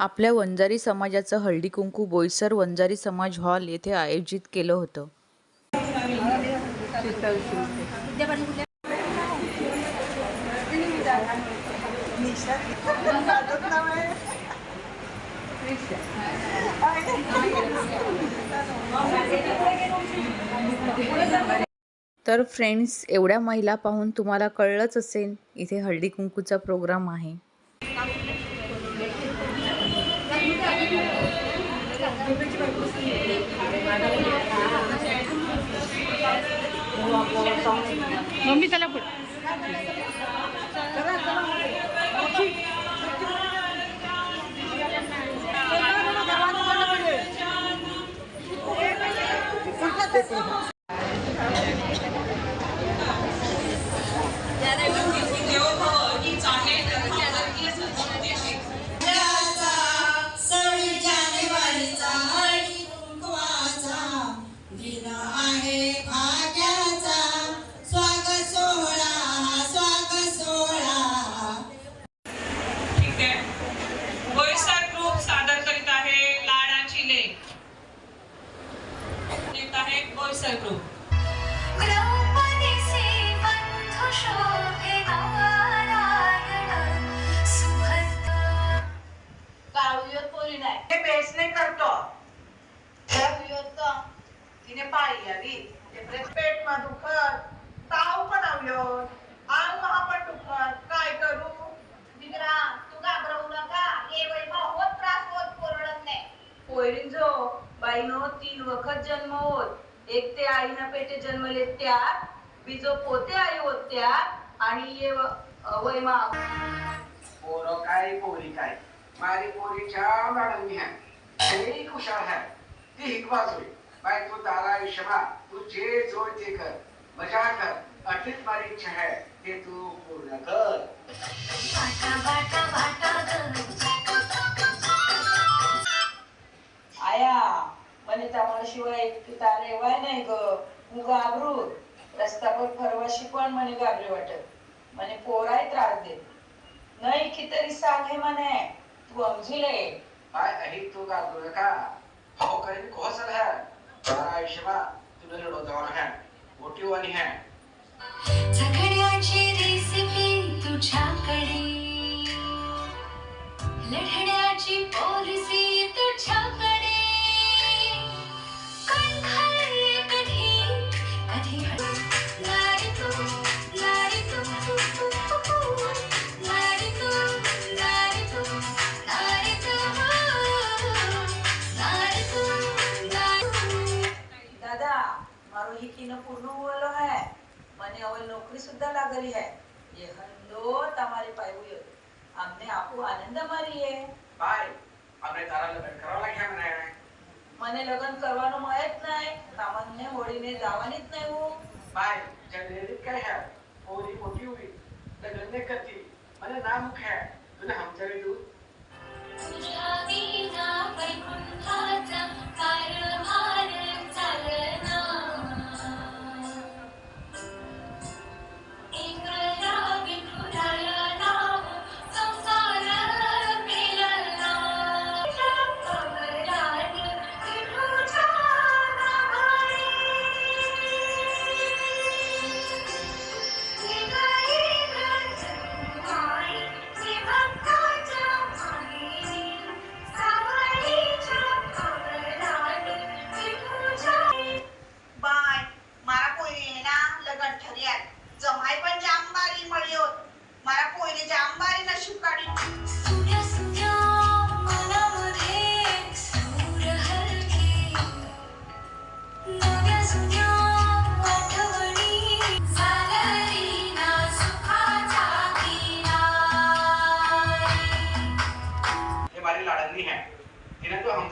आपल्या वंजारी समाजाचं हळदी कुंकू बोईसर वंजारी समाज हॉल येथे आयोजित केलं होतं. तर फ्रेंड्स एवढ्या महिला पाहून तुम्हाला कळलंच असेल इथे हळदी कुंकूचा प्रोग्राम आहे. मम्मी चला पुढे. Dina बिजो पोते आई होत त्या आणि ये व- वय मा पोरं काय पोरी काय? मारी पोरीच्या मॅडम है सगळी खुशाल है ती हिकवा जोई बाय तू तारा आयुष्यमा तू जे जोय ते कर. मजा कर. अटीच मारी इच्छा है ते तू पूर्ण कर. बाटा बाटा बाटा आया म्हणे त्यामुळे शिवाय तारे वाय नाही ग. तू घाबरू रस्त्यावर फरवाशी पण म्हणे घाबरे वाटत? म्हणे पोराय त्रास देत. नाही की तरी सांगे म्हणे तू समजिले बाय अही तू करू नका. हो करीन कोहसल है. तारा आयुष्यमा तुला लढो जाऊन है. मोठी वाणी है. झगड्याची रेसिपी तुझ्याकडे. लढण्याची पॉलिसी तुझ्याकडे. નોકરી સુધા લાગેલી હે ये हंदो તમારે પાયું અમને આપો આનંદ મારીએ ભાઈ આપણે તારા લગ્ન કરવા લાગ્યા મને મને લગ્ન કરવાનો મય જ નહીં તમને હોડીને જવાની જ નહીં હું ભાઈ જનરેલી કહે હે હોડી મોટી हुई લગ્ન ને કરતી મને ના મુખ હે તને સમજાવી દઉં तुझ्या विना वैकुंठाचा कारभार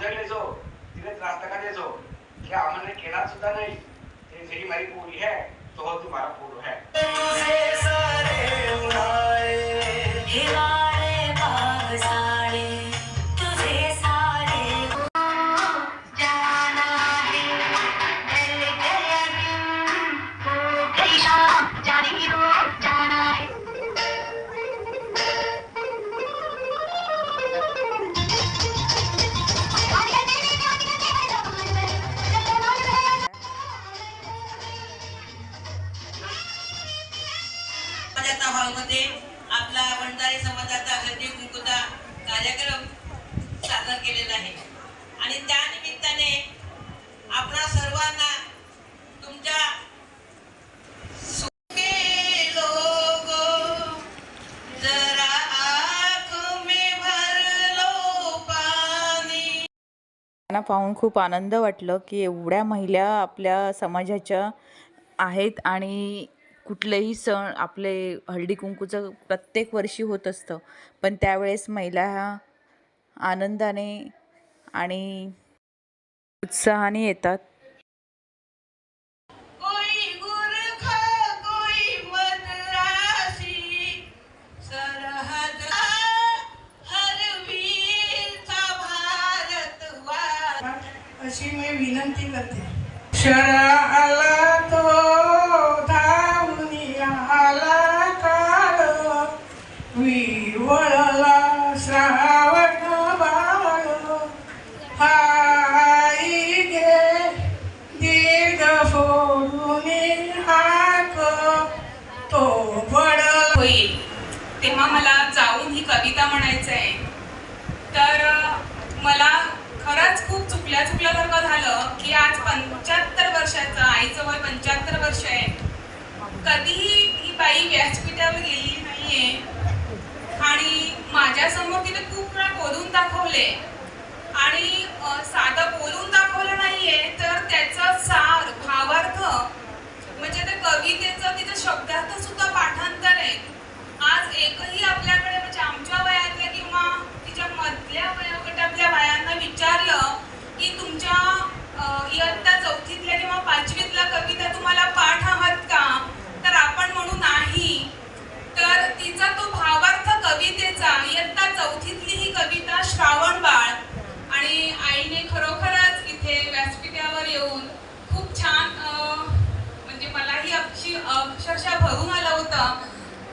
तिने तू जो तिने त्रास नका दे जो. कि आम्हाला केला सुद्धा नाही. तेरी जेही मारी पोरी है तो हो तुम्हारा पोरो है समाजाचा हॉलमध्ये आपला वंजारी समाजाचा हळदी कुंकुचा कार्यक्रम सादर केलेला आहे. आणि त्या निमित्ताने आपणा सर्वांना तुमच्या पाहून खूप आनंद वाटलं की एवढ्या महिला आपल्या समाजाच्या आहेत आणि कुठलेही सण आपले हळदी कुंकूचं प्रत्येक वर्षी होत असतं. पण त्यावेळेस महिला ह्या आनंदाने आणि उत्साहाने येतात. कोई गुरखा कोई मद्रासी सरहद हर वीर था भारत वा अशी मी विनंती करते. क्षणा कविता म्हणायचं आहे तर मला खरंच खूप चुकल्या चुकल्यासारखं झालं की आज पंच्याहत्तर वर्षाचं आईचं वय पंच्याहत्तर वर्ष आहे. कधीही ही बाई व्यासपीठावर गेली नाहीये. आणि माझ्यासमोर तिने खूप वेळा बोलून दाखवले. आणि साधं बोलून दाखवलं नाहीये तर त्याचा सार भावार्थ म्हणजे ते कवितेचं तिचं शब्दार्थ सुद्धा पाठांतर आहे आज एकही आपल्याकडे म्हणजे आमच्या वयातल्या किंवा तिच्या मधल्या वयोगटातल्या बायांना विचारलं की तुमच्या अ, इयत्ता चौथीतल्या किंवा पाचवीतल्या कविता तुम्हाला पाठ आहात का तर आपण म्हणू नाही तर तिचा तो भावार्थ कवितेचा इयत्ता चौथीतली ही कविता श्रावण बाळ आणि आईने खरोखरच इथे व्यासपीठावर येऊन खूप छान म्हणजे मलाही अक्षी अक्षरशः भरून आलं होतं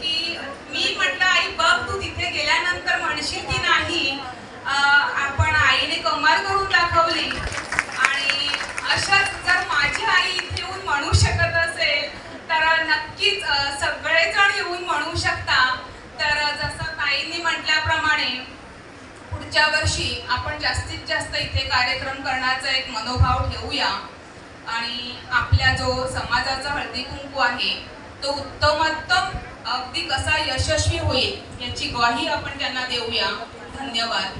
की मी म्हटलं आई बघ तू तिथे गेल्यानंतर म्हणशील की नाही? आपण आईने कमाल करून दाखवली. आणि अशाच जर माझी आई इथे येऊन म्हणू शकत असेल तर नक्कीच सगळेजण येऊन म्हणू शकता. ताईंनी म्हटल्याप्रमाणे पुढच्या वर्षी आपण जास्तीत जास्त इथे कार्यक्रम करण्याचा एक मनोभाव ठेवूया. आणि आपल्या जो समाजाचा हळदी कुंकू आहे तो उत्तमोत्तम अगदी कसा यशस्वी होईल याची ग्वाही आपण त्यांना देऊया. धन्यवाद.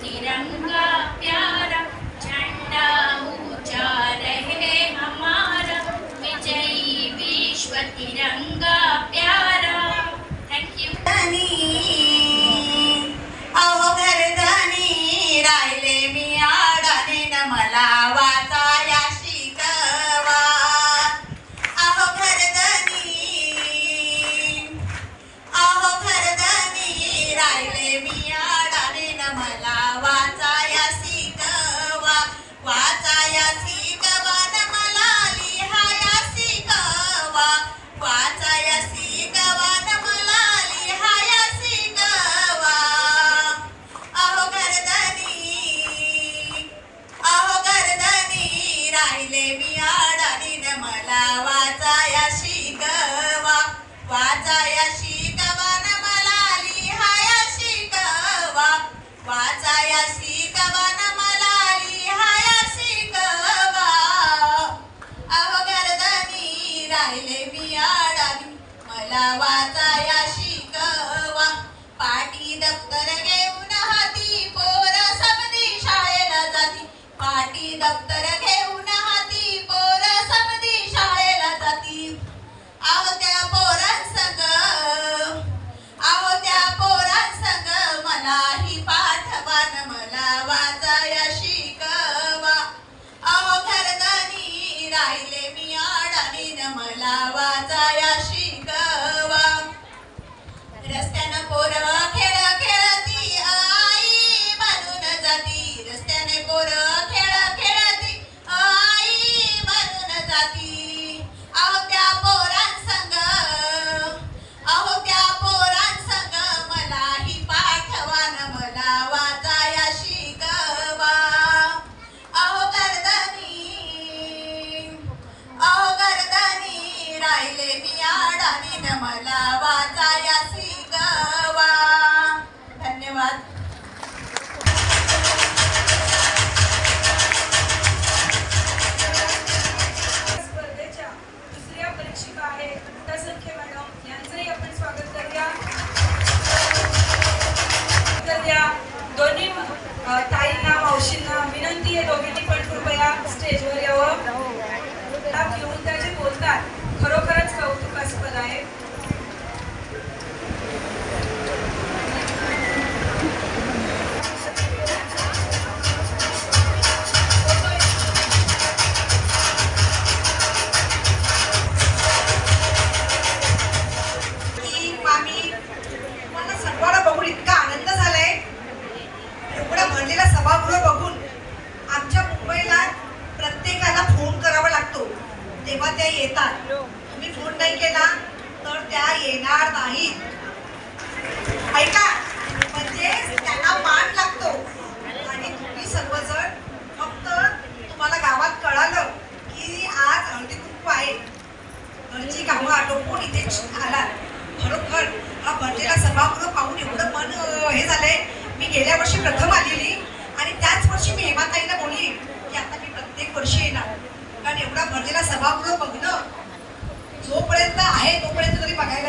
तिरंगा प्यारा झंडा ऊंचा रहे हमारा विजयी विश्व तिरंगा प्यारा राहिले मी मला वाचाया शिकवा पाटी दप्तर घेऊन हाती पोर समधी शाळेला जाती. पाटी दप्तर घेऊन हाती पोर समधी शाळेला जाती. आहो त्या पोरांसंग आहो त्या पोरांसंग मलाही पाठवान. मला वाचाया शिकवा अहो घरदानी राहिले मी अडाणी मला वाचाया शिकवा. रस्त्यानं पोरवा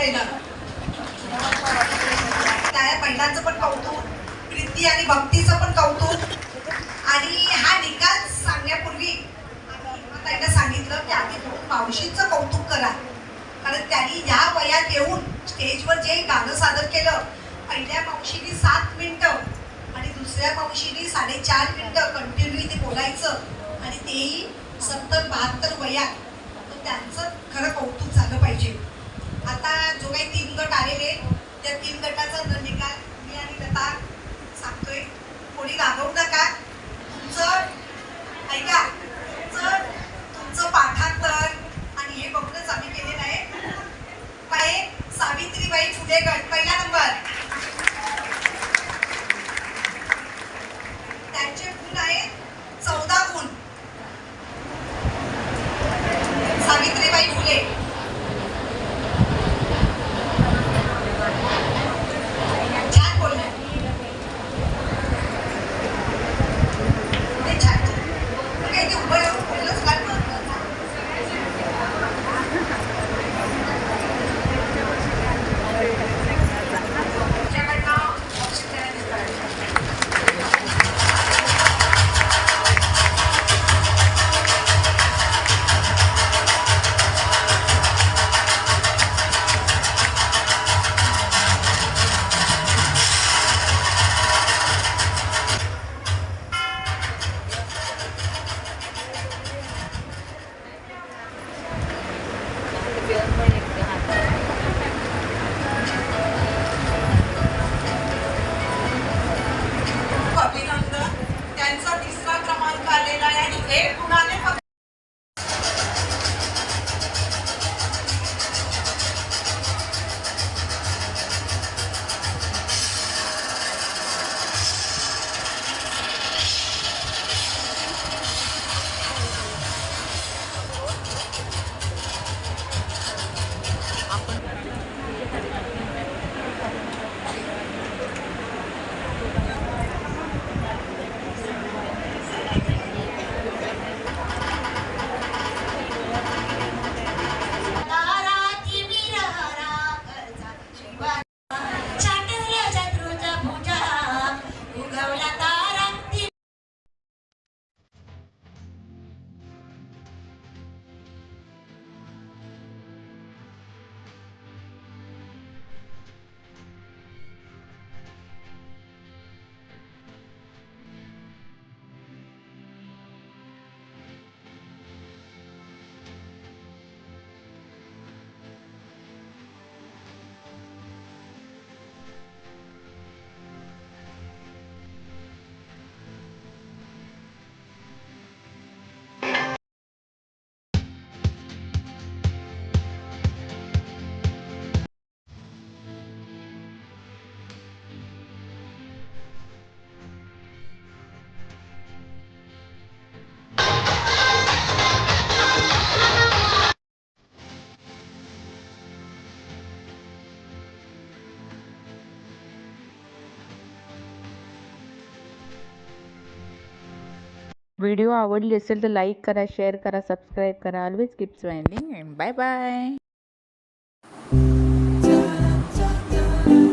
तरी बघायला येणार पण कौतुक प्रीती आणि भक्तीचं पण कौतुक. आणि हा निकाल सांगण्यापूर्वी आम्ही सांगितलं की आधी दोन मावशींचं कौतुक करा. कारण त्यांनी या वयात येऊन स्टेजवर जे गाणं सादर केलं पहिल्या मावशीने सात मिनटं आणि दुसऱ्या मावशीने साडेचार मिनटं कंटिन्यू इथे बोलायचं आणि तेही सत्तर बहात्तर वयात. तर त्यांचं खरं कौतुक झालं पाहिजे. आता जो काही तीन गट आलेले त्या तीन गटाचा निकाल मी आणि लता सांगतोय कोणी रागवू नका. तुमचं ऐका तुमचं तुमचं पाठांतर आणि हे बघूनच आम्ही केलेलं आहे. काय सावित्रीबाई फुले गट पहिला नंबर. त्यांचे गुण आहेत चौदा गुण व्हिडिओ आवडली असेल तर लाईक करा शेअर करा सबस्क्राईब करा. Always keep smiling and bye bye